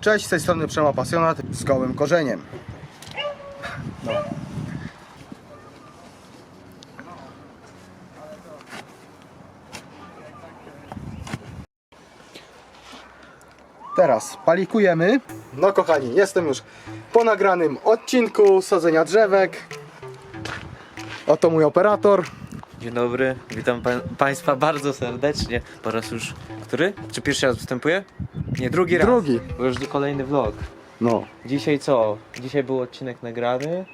Cześć, z tej strony Przema Pasjonat z gołym korzeniem. No. Teraz palikujemy. No kochani, jestem już po nagranym odcinku sadzenia drzewek. Oto mój operator. Dzień dobry, witam pa Państwa bardzo serdecznie. Po raz już, który? Czy pierwszy raz występuję? Nie, drugi raz. Drugi. Bo już kolejny vlog. No. Dzisiaj co? Dzisiaj był odcinek nagrany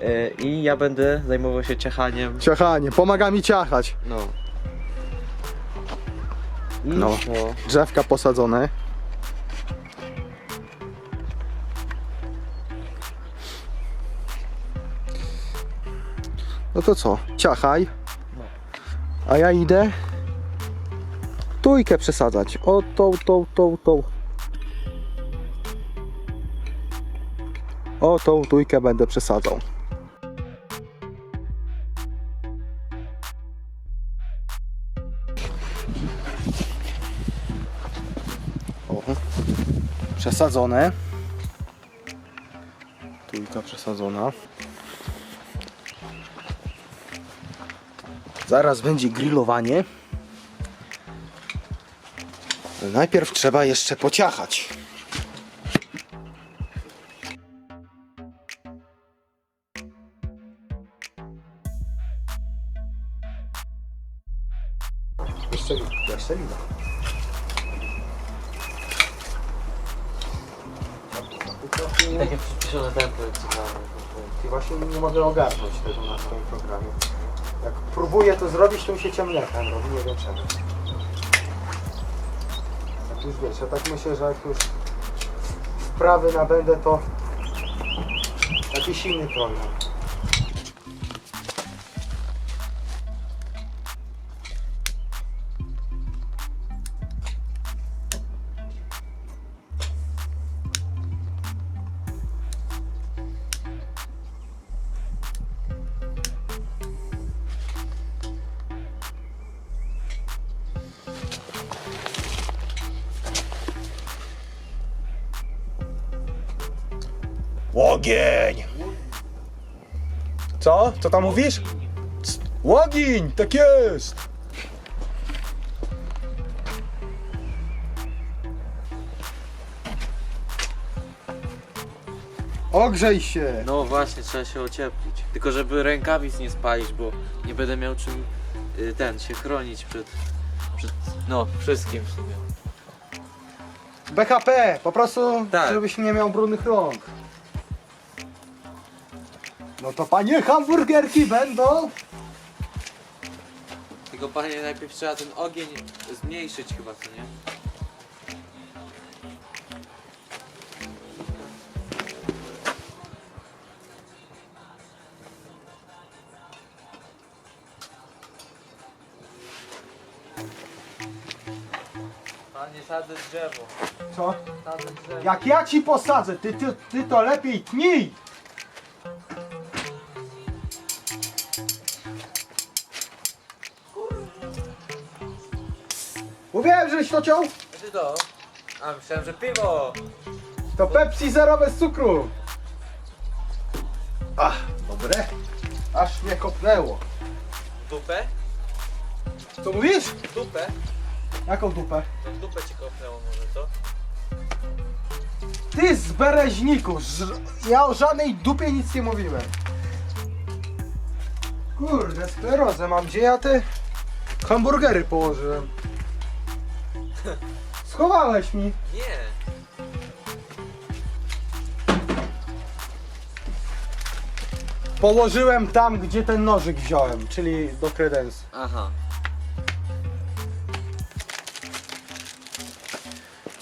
yy, i ja będę zajmował się ciachaniem. Ciachanie, pomaga mi ciachać. No. I No. co? Drzewka posadzone. No to co? Ciachaj. A ja idę tujkę przesadzać. O tą, tą, tą, tą. O tą tujkę będę przesadzał. O, przesadzone. Tujka przesadzona. Zaraz będzie grillowanie. Najpierw trzeba jeszcze pociachać. Jeszcze, jeszcze widać. Takie przyspieszone tempo jak ciekawe. I właśnie nie mogę ogarnąć tego na swoim programie. Jak próbuję to zrobić, to mi się ciemniaka robi, nie wiem czemu. Jak już wiesz, ja tak myślę, że jak już wprawy nabędę, to jakiś inny program. Łogień! Co? Co tam mówisz? C- Łogień! Tak jest! Ogrzej się! No właśnie, trzeba się ocieplić. Tylko żeby rękawic nie spalić, bo nie będę miał czym y, ten się chronić przed, przed no wszystkim w sumie. BHP! Po prostu, Tak. żebyś nie miał brudnych rąk. No to panie hamburgerki będą! Tylko panie najpierw trzeba ten ogień zmniejszyć chyba, co nie? Panie sadzę drzewo. Co? Sadzę drzewo. Jak ja ci posadzę, ty, ty, ty to lepiej tnij! To ciął? Ty to? A myślałem, że piwo. To Pepsi zero bez cukru. Ach, dobre. Aż mnie kopnęło. Dupę? Co mówisz? Dupę? Jaką dupę? To w dupę ci kopnęło może, co? Ty z bereźniku. ż- Ja o żadnej dupie nic nie mówiłem. Kurde, sklerozę mam. Gdzie ja te hamburgery położyłem? Schowałeś mi. Nie. Położyłem tam, gdzie ten nożyk wziąłem, czyli do kredensu. Aha.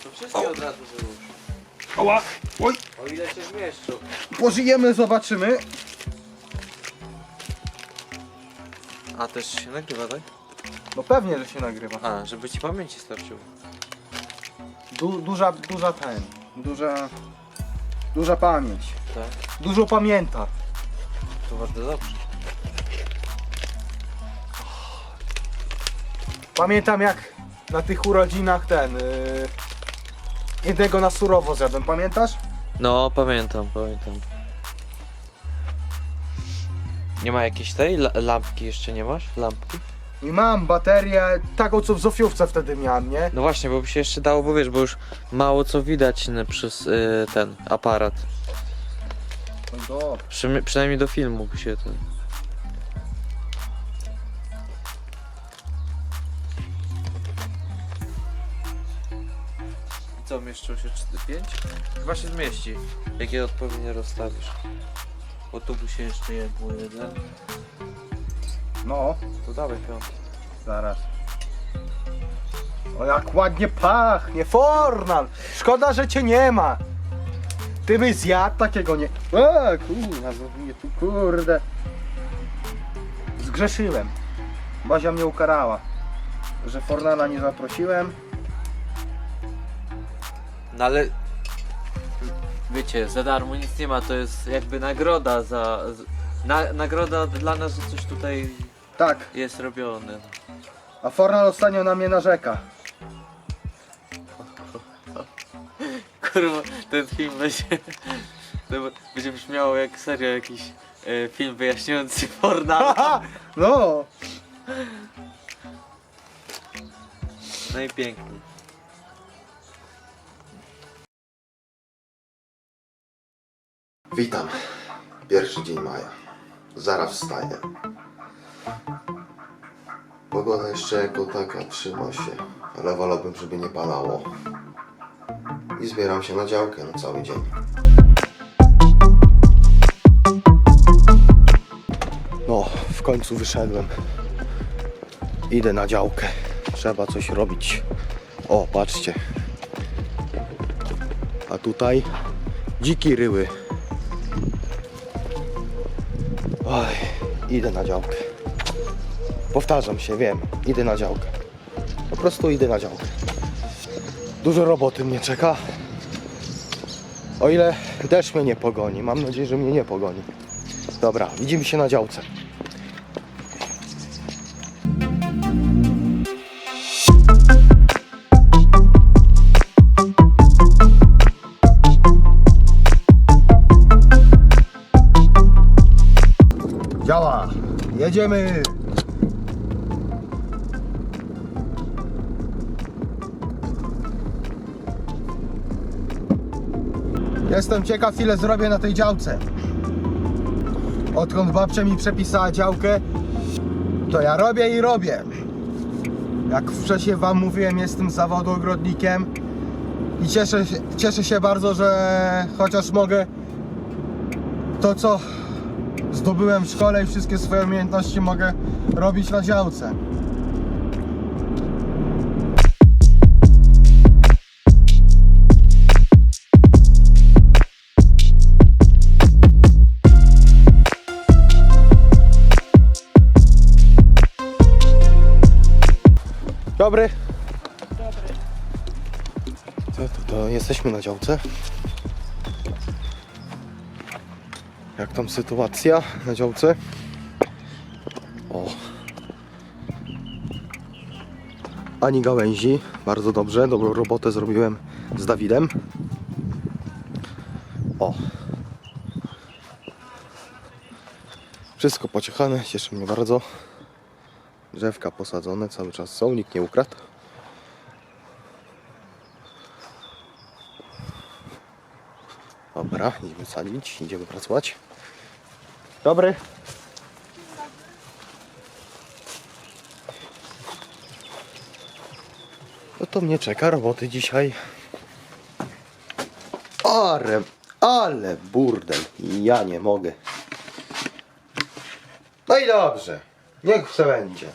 To wszystkie od razu wyłóż. Oła, oj, O ile się zmieszczą. pożyjemy, zobaczymy. A też się nagrywa, tak? No pewnie, że się nagrywa. A, żeby ci pamięci starczyło. Du, duża, duża ten, duża, duża pamięć. Tak? Dużo pamięta. To bardzo dobrze. Pamiętam jak na tych urodzinach ten, yy, jednego na surowo zjadłem, pamiętasz? No, pamiętam, pamiętam. Nie ma jakiejś tej la- lampki jeszcze nie masz? Lampki? I mam baterię, taką co w Zofiówce wtedy miałem, nie? No właśnie, bo by się jeszcze dało, bo wiesz, bo już mało co widać przez y, ten aparat. No dobra. Przy, przynajmniej do filmu by się ten. I co, mieszczą się 5? Chyba się zmieści. Jak je odpowiednio rozstawisz. Bo tu by się jeszcze jedło jeden. No, To dawaj piąty. zaraz. O jak ładnie pachnie, Fornal! Szkoda, że cię nie ma. Ty byś zjadł takiego nie... E, kurwa, zrobię tu, kurde. Zgrzeszyłem. Bazia mnie ukarała, że Fornala nie zaprosiłem. No ale wiecie, za darmo nic nie ma, to jest jakby nagroda za. z- Na, nagroda dla nas, że coś tutaj Tak, jest robione. a Fornal ostatnio na mnie narzeka. Kurwa, ten film będzie. to Będzie brzmiało jak serio jakiś e, film wyjaśniający Fortnite. No, No i pięknie. Witam. Pierwszy dzień maja. Zaraz wstaję. Pogoda jeszcze jako taka trzyma się, ale wolałbym, żeby nie palało. I zbieram się na działkę na cały dzień. no, w końcu wyszedłem. Idę na działkę. Trzeba coś robić. O, patrzcie. A tutaj dziki ryły. Oj, idę na działkę. Powtarzam się, wiem, idę na działkę. Po prostu idę na działkę. Dużo roboty mnie czeka. O ile deszcz mnie nie pogoni. Mam nadzieję, że mnie nie pogoni. Dobra, widzimy się na działce. Działa! Jedziemy! Jestem ciekaw ile zrobię na tej działce. Odkąd babcia mi przepisała działkę, to ja robię i robię. Jak wcześniej wam mówiłem, jestem zawodu ogrodnikiem i cieszę, cieszę się bardzo, że chociaż mogę to co zdobyłem w szkole i wszystkie swoje umiejętności mogę robić na działce. Dobry. To, to, to jesteśmy na działce. Jak tam sytuacja na działce? O. Ani gałęzi. Bardzo dobrze. Dobrą robotę zrobiłem z Dawidem. O. Wszystko pociechane. Cieszy mnie bardzo. Drzewka posadzone cały czas są. Nikt nie ukradł. Dobra, idziemy sadzić, idziemy pracować. Dobry. No to mnie czeka roboty dzisiaj. Ale, ale burdel. Ja nie mogę. No i dobrze. Niech se będzie.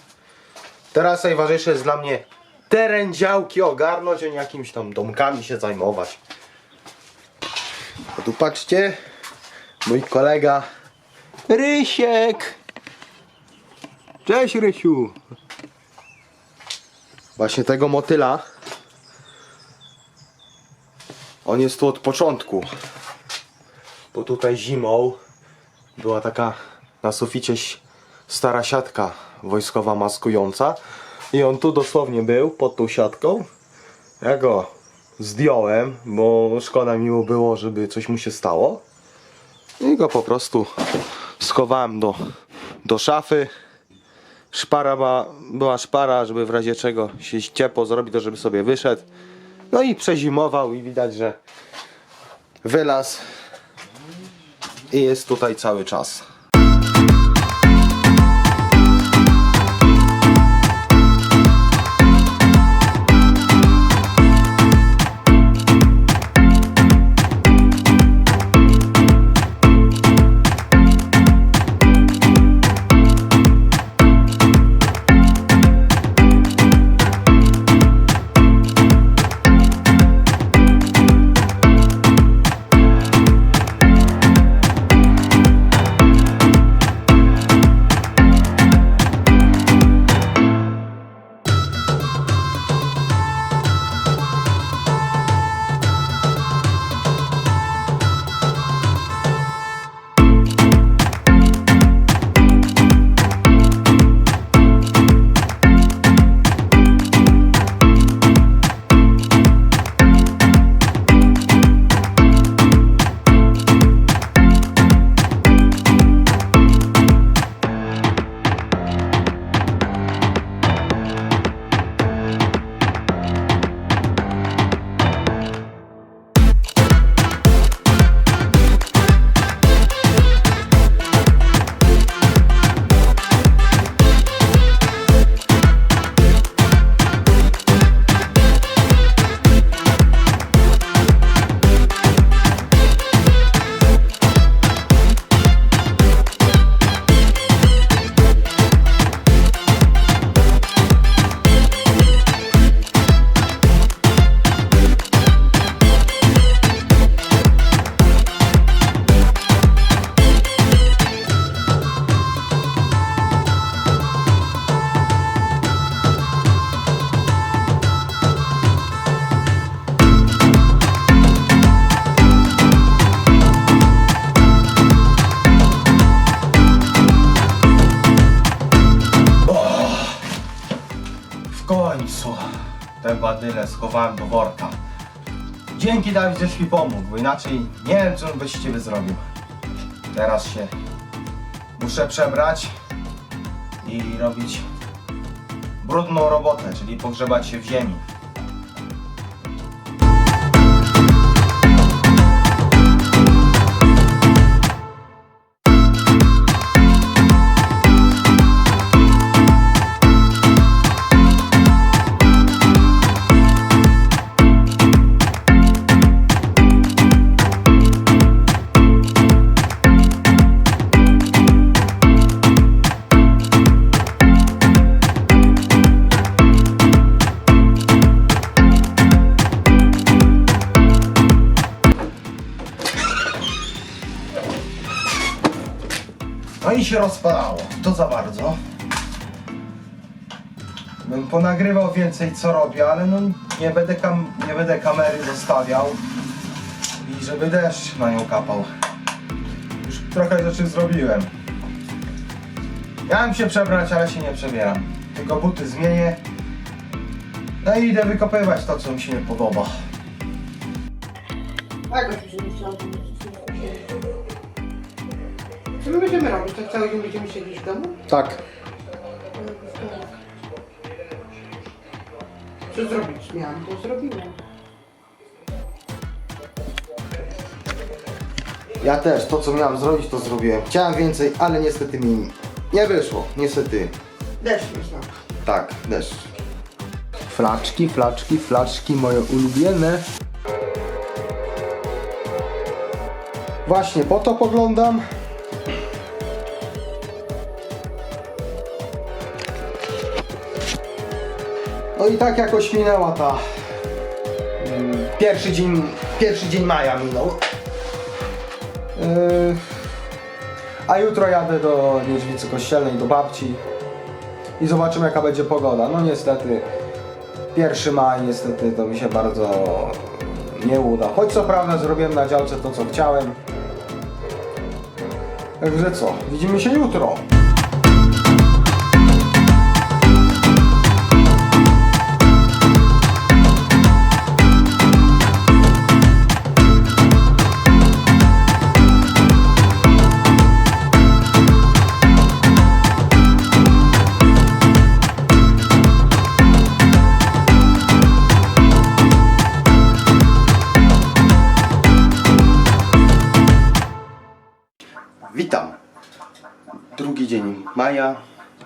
Teraz najważniejsze jest dla mnie teren działki ogarnąć, a nie jakimiś tam domkami się zajmować. A tu patrzcie, mój kolega Rysiek. Cześć Rysiu. Właśnie tego motyla. On jest tu od początku. Bo tutaj zimą była taka na suficie stara siatka wojskowa maskująca. I on tu dosłownie był pod tą siatką. Ja go zdjąłem, bo szkoda mi było, żeby coś mu się stało. I go po prostu schowałem do, do szafy. Szpara ma, była szpara, żeby w razie czego się ciepło zrobi, to żeby sobie wyszedł. No i przezimował i widać, że wylazł i jest tutaj cały czas. Do worka. Dzięki Dawid, żeś mi pomógł, bo inaczej nie wiem, co bym bez ciebie zrobił. Teraz się muszę przebrać i robić brudną robotę, czyli pogrzebać się w ziemi. Za bardzo. Bym ponagrywał więcej co robię, ale no nie będę, kam nie będę kamery zostawiał i żeby deszcz na nią kapał. Już trochę rzeczy zrobiłem. Miałem się przebrać, ale się nie przebieram. Tylko buty zmienię. No i idę wykopywać to, co mi się nie podoba. Tak, oczywiście. Co my będziemy robić? Tak cały dzień będziemy siedzieć w domu? Tak. Co zrobić miałam, to zrobiłam. Ja też, to co miałem zrobić, to zrobiłem. Chciałem więcej, ale niestety mi nie wyszło. Niestety. Deszcz jest na. Tak, deszcz. Flaczki, flaczki, flaczki moje ulubione. Właśnie po to poglądam. No i tak jakoś minęła ta... mm, Pierwszy dzień, pierwszy dzień maja minął. Yy, a jutro jadę do Niedźwicy Kościelnej, do babci i zobaczymy jaka będzie pogoda. No niestety 1 maj niestety to mi się bardzo nie uda. Choć co prawda zrobiłem na działce to co chciałem. Także co, widzimy się jutro. Maja.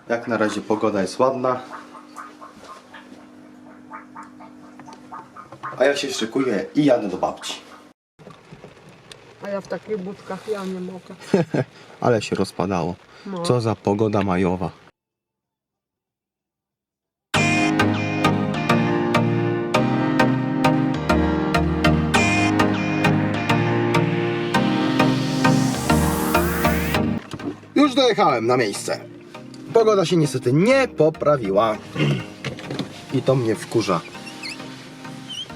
Jak na razie pogoda jest ładna. A ja się szykuję i jadę do babci. A ja w takich budkach ja nie mogę. Ale się rozpadało. No. Co za pogoda majowa. Już dojechałem na miejsce. Pogoda się niestety nie poprawiła. I to mnie wkurza.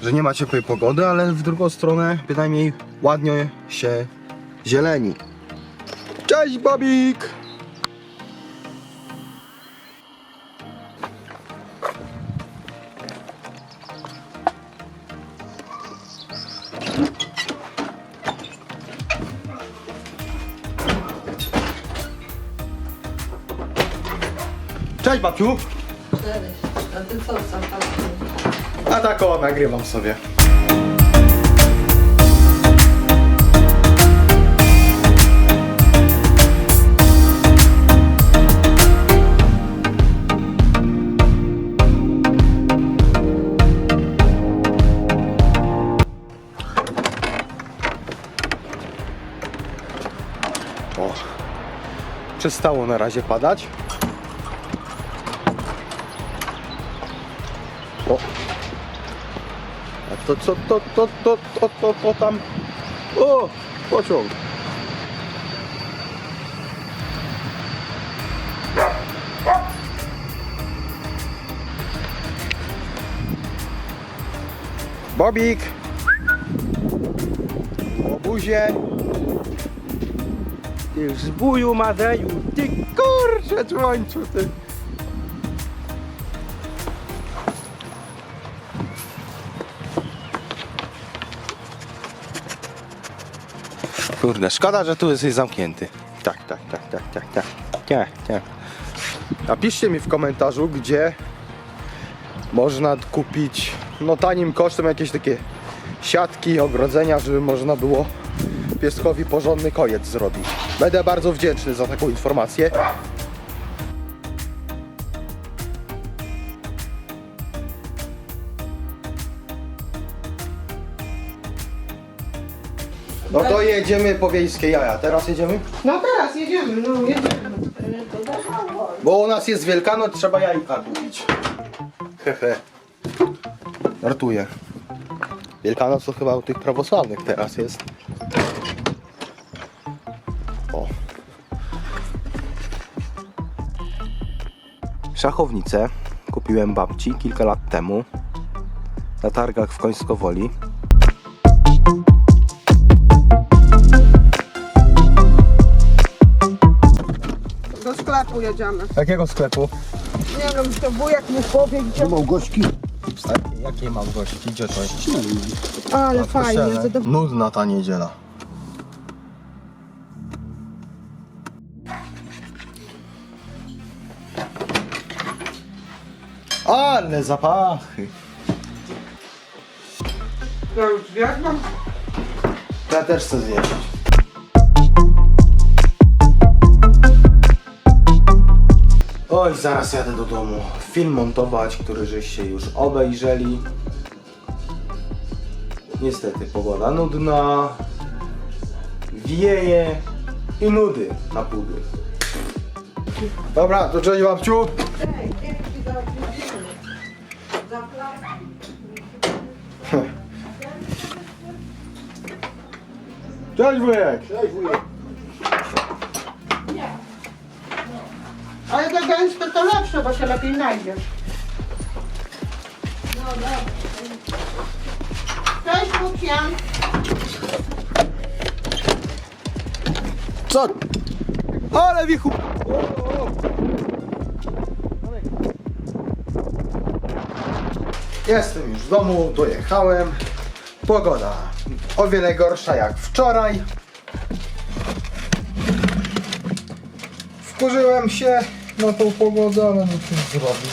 Że nie ma ciepłej pogody, ale w drugą stronę bynajmniej ładnie się zieleni. Cześć Bobik! Cześć babciu! A ty co tam? A tak o, nagrywam sobie. O, przestało na razie padać. O, a to co to, to, to, to, to, to tam? O, pociąg. Bobik. O buzie. Ty zbóju Madeju, ty kurczę dzwońcu, ty. Kurde, szkoda, że tu jesteś zamknięty. Tak, tak, tak, tak, tak, tak. Nie, nie. Napiszcie mi w komentarzu, gdzie można kupić no tanim kosztem jakieś takie siatki, ogrodzenia, żeby można było pieskowi porządny kojec zrobić. Będę bardzo wdzięczny za taką informację. No to jedziemy po wiejskie jaja. Teraz jedziemy? No teraz jedziemy, no jedziemy. Bo u nas jest Wielkanoc, trzeba jajka kupić. Hehe. Żartuję. Wielkanoc to chyba u tych prawosławnych teraz jest. O. Szachownicę kupiłem babci kilka lat temu na targach w Końskowoli. Sklepu jedziemy. Jakiego sklepu? Nie wiem, to wujek mu powie gdzie... Małgośki. Jakiej Małgośki? Gdzie to jest? Ale fajnie. zadowolony. Nudna ta niedziela. Ale zapachy. Ja już zjadłam. Ja też chcę zjeść. Oj, zaraz jadę do domu. Film montować, który żeście już obejrzeli. Niestety pogoda nudna, wieje i nudy na pudy. Dobra, to cześć babciu. Cześć wujek. Ale to gęsto to lepsze, bo się lepiej znajdziesz. No dobra. Cześć Lucian. Co? Ale wichu! Jestem już w domu, dojechałem. Pogoda o wiele gorsza jak wczoraj. Wkurzyłem się na tą pogodę, ale no cóż zrobić.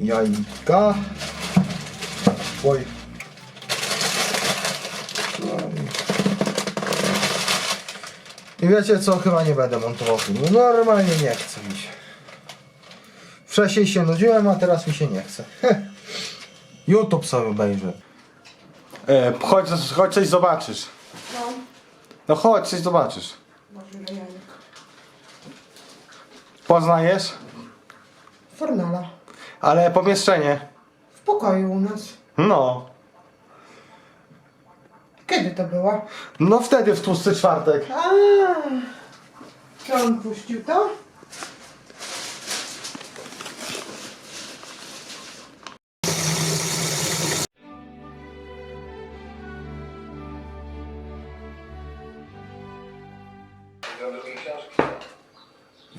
Jajka. Oj. I wiecie co, chyba nie będę montował filmu. Normalnie nie chce mi się. Wcześniej się nudziłem, a teraz mi się nie chce. YouTube sobie obejrzę. E, chodź, chodź coś zobaczysz. No, chodź, coś zobaczysz. może jajek. Poznajesz? Fornala. Ale pomieszczenie. W pokoju u nas. No. Kiedy to było? No wtedy w tłusty czwartek. A, Czy on puścił to?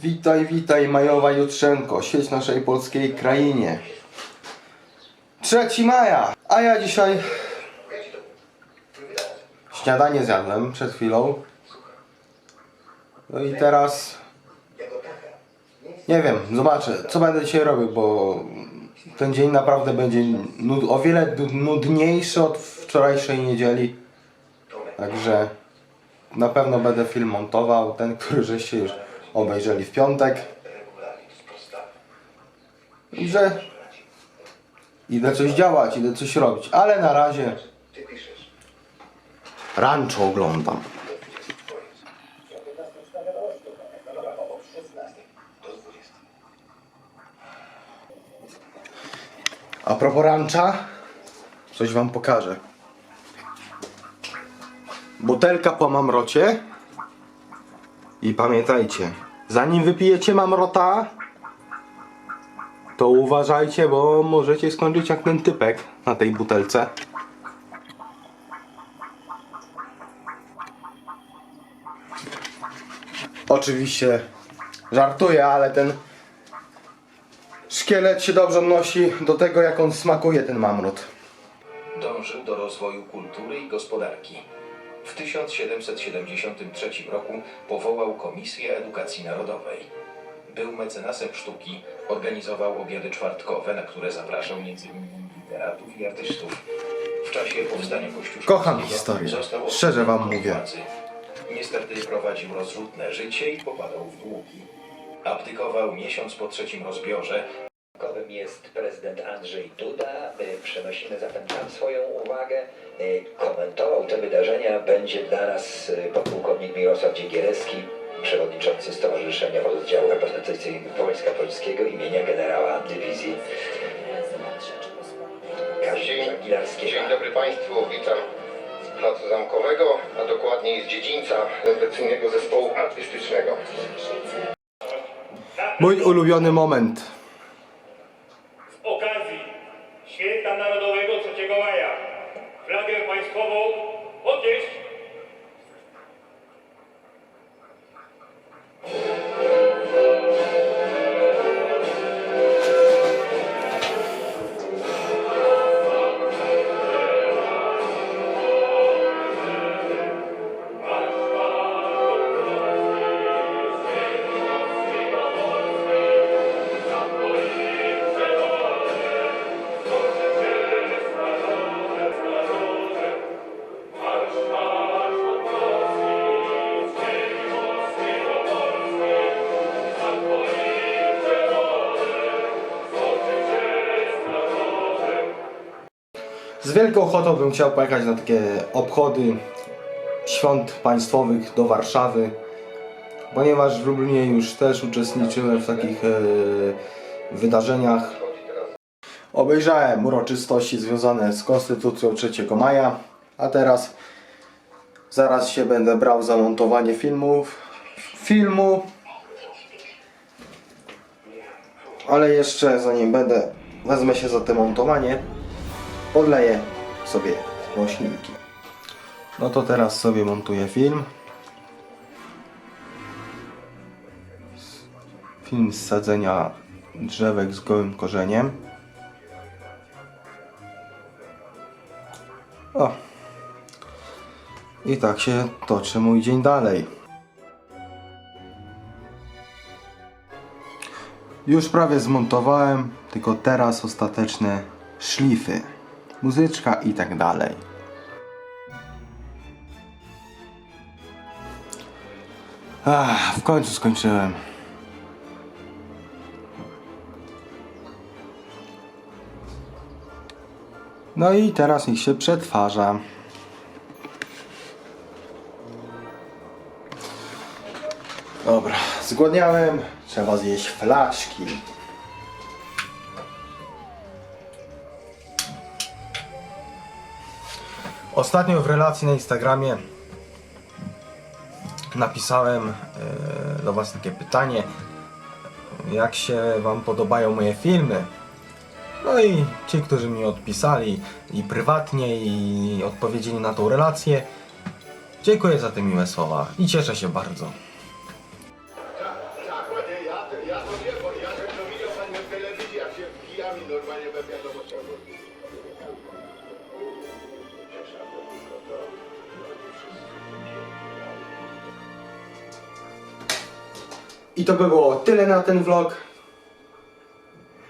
Witaj, witaj, majowa jutrzenko, świeć naszej polskiej krainie. 3 maja, a ja dzisiaj śniadanie zjadłem przed chwilą. No i teraz nie wiem, zobaczę, co będę dzisiaj robił, bo ten dzień naprawdę będzie nud, o wiele nudniejszy od wczorajszej niedzieli. Także na pewno będę film montował, ten, który żeście już obejrzeli w piątek. Że idę coś działać, idę coś robić, ale na razie rancho oglądam. A propos rancha, coś wam pokażę. Butelka po mamrocie. I pamiętajcie, zanim wypijecie mamrota, to uważajcie, bo możecie skończyć jak ten typek na tej butelce. Oczywiście żartuję, ale ten szkielet się dobrze odnosi do tego, jak on smakuje ten mamrot. Dążył do rozwoju kultury i gospodarki. W 1773 roku powołał Komisję Edukacji Narodowej. Był mecenasem sztuki, organizował obiady czwartkowe, na które zapraszał m.in. literatów i artystów. W czasie powstania Kościuszkowskiego Kocham historię. został Szczerze wam mówię. władzy. Niestety prowadził rozrzutne życie i popadał w długi. Abdykował miesiąc po trzecim rozbiorze, Kowym jest prezydent Andrzej Duda. Przenosimy zatem tam swoją uwagę. Y, Komentował te wydarzenia będzie dla nas y, podpułkownik Mirosław Dziegierski, przewodniczący Stowarzyszenia Oddziału Reprezentacyjnego Wojska Polskiego imienia generała dywizji Kazimierza Gilarskiego. Dzień dobry Państwu, witam z Placu Zamkowego, a dokładniej z dziedzińca reprezentacyjnego zespołu artystycznego. Mój ulubiony moment. Święta Narodowego 3 maja flagę państwową podnieść. Wielką ochotą bym chciał pojechać na takie obchody świąt państwowych do Warszawy, ponieważ w Lublinie już też uczestniczyłem w takich e, wydarzeniach. Obejrzałem uroczystości związane z Konstytucją 3 maja, a teraz zaraz się będę brał za montowanie filmów, filmu. Ale jeszcze zanim będę, wezmę się za te montowanie, podleję sobie roślinki. No to teraz sobie montuję film. Film z sadzenia drzewek z gołym korzeniem. O. I tak się toczy mój dzień dalej. Już prawie zmontowałem, tylko teraz ostateczne szlify, muzyczka i tak dalej. Ach, w końcu skończyłem. No i teraz niech się przetwarza. Dobra, zgłodniałem. Trzeba zjeść flaszki. Ostatnio w relacji na Instagramie napisałem e, do Was takie pytanie, jak się Wam podobają moje filmy. No i ci, którzy mi odpisali i prywatnie, i odpowiedzieli na tą relację, dziękuję za te miłe słowa i cieszę się bardzo. I to by było tyle na ten vlog.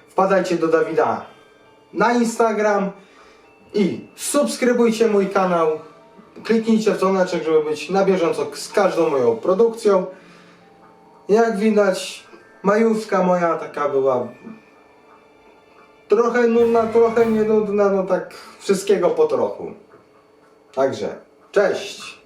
Wpadajcie do Dawida na Instagram i subskrybujcie mój kanał. Kliknijcie w dzwoneczek, żeby być na bieżąco z każdą moją produkcją. Jak widać, majówka moja taka była trochę nudna, trochę nienudna, no tak wszystkiego po trochu. Także, cześć!